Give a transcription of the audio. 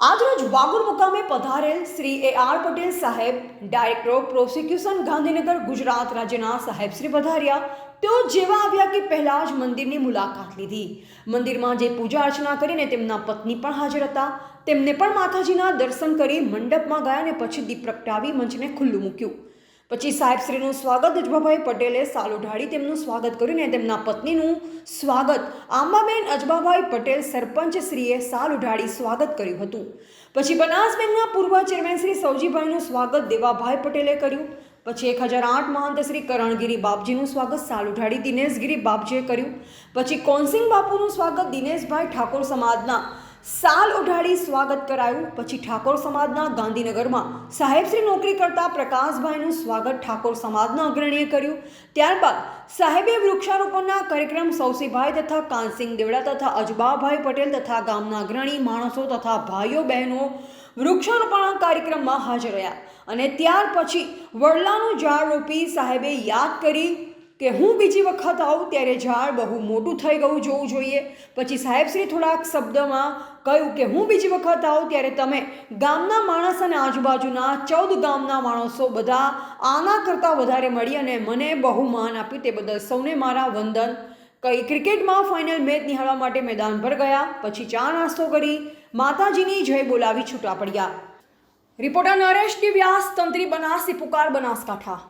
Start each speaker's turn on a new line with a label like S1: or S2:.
S1: વાગુર મુકામે પધારેલ Shri A R Patel સાહેબ, director of prosecution, Gandhinagar, Gujarat રાજ્યના સાહેબ શ્રી પધાર્યા. તેઓ જેવા આવ્યા કે પહેલાં જ મંદિરની મુલાકાત લીધી. મંદિરમાં જે પૂજા અર્ચના કરીને તેમના પત્ની પણ હાજર હતા. તેમને પણ માતાજીના દર્શન કરી મંડપમાં ગયા અને પછી દીપ પ્રગટાવી મંચને ખુલ્લું મૂક્યું. પછી સાહેબશ્રીનું સ્વાગત અજબાભાઈ પટેલે સાલ ઉઢાડી તેમનું સ્વાગત કર્યું અને તેમના પત્નીનું સ્વાગત. આંબાબેન અજબાભાઈ પટેલ સરપંચશ્રીએ સાલ ઉઢાડી સ્વાગત કર્યું હતું. પછી બનાસ બેંકના પૂર્વ ચેરમેન શ્રી સૌજીભાઈનું સ્વાગત દેવાભાઈ પટેલે કર્યું. પછી એક હજાર આઠ મહંત શ્રી કરણગીરી બાપજીનું સ્વાગત સાલ ઉઢાડી દિનેશગીરી બાપજીએ કર્યું. પછી કોનસિંગ બાપુનું સ્વાગત દિનેશભાઈ ઠાકોર સમાજના સાલ ઉઢાડી સ્વાગત કરાયું. પછી ઠાકોર સમાજના ગાંધીનગરમાં સાહેબશ્રી નોકરી કરતા પ્રકાશભાઈનું સ્વાગત ઠાકોર સમાજના અગ્રણીએ કર્યું. ત્યારબાદ સાહેબે વૃક્ષારોપણના કાર્યક્રમ સૌસીભાઈ તથા કાનસિંહ દેવડા તથા અજબાભાઈ પટેલ તથા ગામના અગ્રણી માણસો તથા ભાઈઓ બહેનો વૃક્ષારોપણના કાર્યક્રમમાં હાજર રહ્યા. અને ત્યાર પછી વડલાનું ઝાડ રોપી સાહેબે યાદ કરી કે હું બીજી વખત આવું ત્યારે ઝાડ બહુ મોટું થઈ ગયું જોવું જોઈએ. પછી સાહેબશ્રી થોડાક શબ્દમાં કહ્યું કે હું બીજી વખત આવું ત્યારે તમે ગામના માણસ અને આજુબાજુના ચૌદ ગામના માણસો બધા આના કરતાં વધારે મળી અને મને બહુ માન આપ્યું તે બદલ સૌને મારા વંદન. કઈ ક્રિકેટમાં ફાઇનલ મેચ નિહાળવા માટે મેદાન પર ગયા, પછી ચા નાસ્તો કરી, માતાજીની જય બોલાવી છૂટા પડ્યા રિપોર્ટર નરેશ વ્યાસ તંત્રી બનાસી પુકાર બનાસકાંઠા.